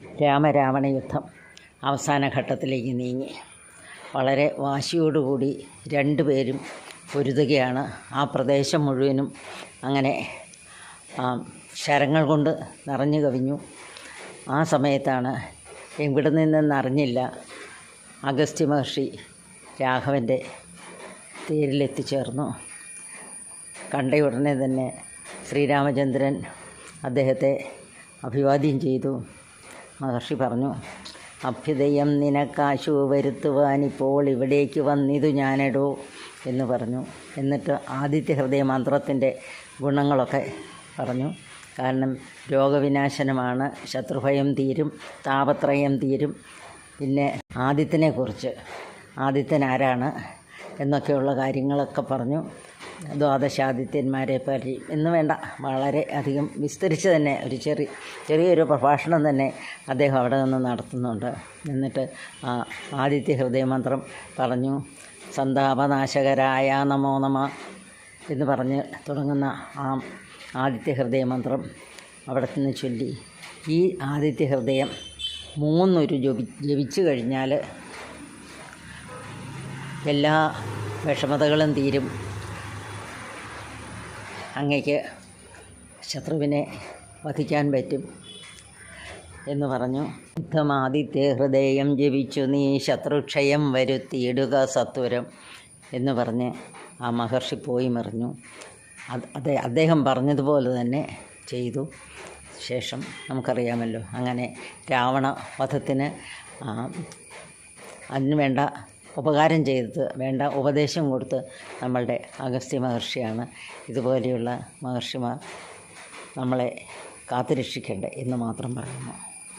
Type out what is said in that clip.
രാമരാവണ യുദ്ധം അവസാന ഘട്ടത്തിലേക്ക് നീങ്ങി. വളരെ വാശിയോടുകൂടി രണ്ടുപേരും പൊരുതുകയാണ്. ആ പ്രദേശം മുഴുവനും അങ്ങനെ ശരങ്ങൾ കൊണ്ട് നിറഞ്ഞു കവിഞ്ഞു. ആ സമയത്താണ് എവിടെ നിന്നെന്നറിഞ്ഞില്ല അഗസ്ത്യ മഹർഷി രാഘവന്റെ തേരിലെത്തിച്ചേർന്നു കണ്ട ഉടനെ തന്നെ ശ്രീരാമചന്ദ്രൻ അദ്ദേഹത്തെ അഭിവാദ്യം ചെയ്തു. മഹർഷി പറഞ്ഞു അഭ്യുദയം നിനക്കാശു വരുത്തുവാൻ ഇപ്പോൾ ഇവിടേക്ക് വന്നിതു ഞാനെടോ എന്ന് പറഞ്ഞു. എന്നിട്ട് ആദിത്യ ഹൃദയ മന്ത്രത്തിന്റെ ഗുണങ്ങളൊക്കെ പറഞ്ഞു. കാരണം രോഗവിനാശനമാണ് ശത്രുഭയം തീരും താപത്രയം തീരും. പിന്നെ ആദിത്യനെക്കുറിച്ച്. ആദിത്യൻ ആരാണ്? എന്നൊക്കെയുള്ള കാര്യങ്ങളൊക്കെ പറഞ്ഞു. ദ്വാദശാദിത്യന്മാരെ പറ്റി എന്ന് വേണ്ട വളരെ അധികം വിസ്തരിച്ച് തന്നെ ഒരു ചെറിയ ചെറിയൊരു പ്രഭാഷണം തന്നെ അദ്ദേഹം അവിടെ നിന്ന് നടത്തുന്നുണ്ട്. എന്നിട്ട് ആ ആദിത്യ ഹൃദയമന്ത്രം പറഞ്ഞു സന്താപനാശകരായ നമോ നമ എന്ന് പറഞ്ഞ് തുടങ്ങുന്ന ആ ആദിത്യ ഹൃദയമന്ത്രം അവിടെ നിന്ന് ചൊല്ലി. ഈ ആദിത്യ ഹൃദയം മൂന്നൊരു ജപി ജപിച്ചു കഴിഞ്ഞാൽ എല്ലാ വിഷമതകളും തീരും. അങ്ങയ്ക്ക് ശത്രുവിനെ വധിക്കാൻ പറ്റും എന്ന് പറഞ്ഞു. യുദ്ധമാദിത്യ ഹൃദയം ജപിച്ചു നീ ശത്രുക്ഷയം വരുത്തിയിടുക സത്വരം എന്ന് പറഞ്ഞ് ആ മഹർഷി പോയി മറിഞ്ഞു. അത് അദ്ദേഹം പറഞ്ഞതുപോലെ തന്നെ ചെയ്തു. ശേഷം നമുക്കറിയാമല്ലോ അങ്ങനെ രാവണ വധത്തിന് അതിനുവേണ്ട വേണ്ട ഉപകാരം ചെയ്ത് വേണ്ട ഉപദേശം കൊടുത്ത് നമ്മളുടെ അഗസ്ത്യ മഹർഷിയാണ്. ഇതുപോലെയുള്ള മഹർഷിമാർ നമ്മളെ കാത്തുരക്ഷിക്കേണ്ടത് എന്ന് മാത്രം പറയുന്നു.